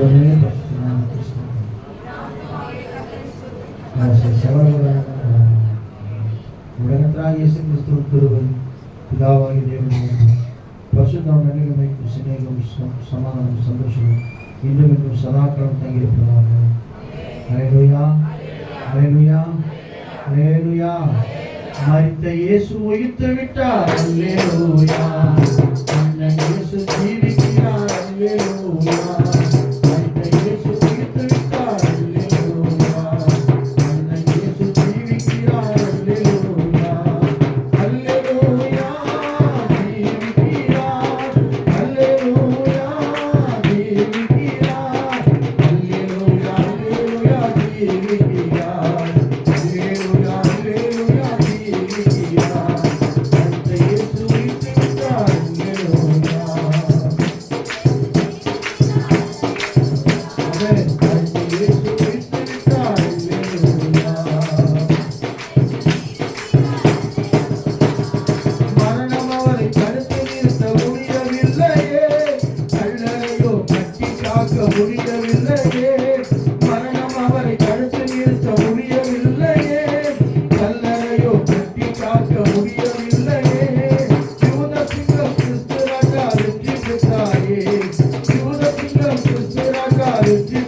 ஆண்டவரே பரிசுத்தமான கிறிஸ்துவே. ஆசை சகோதரர்களே, உலகத்தாக பரிசுத்தம் நன்மைக்கும் சிநேகம் சமாதானம் சந்தோஷமும் இன்றும் இன்றும் சதாக்காலம் தங்கியிருப்பதாக அலையலுயா அலையலுயா அலையலுயா இயேசு உயிர்த்து விட்டார் அல்லேலூயா அண்ணன் இயேசு ஜீவிக்கிறார் அல்லேலூயா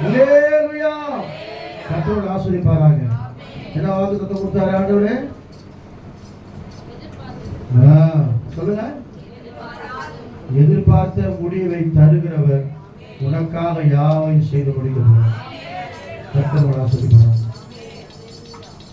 மகனே நீ என்ன வாக்கு கத்த கொடுத்தாரு ஆண்டவரே? சொல்லுங்க. எதிர்பார்த்த முடிவை தருகிறவர் உனக்காக யாவையும் செய்து முடிகிறவர் கர்த்தர் ஆசீர்வதிப்பாராக.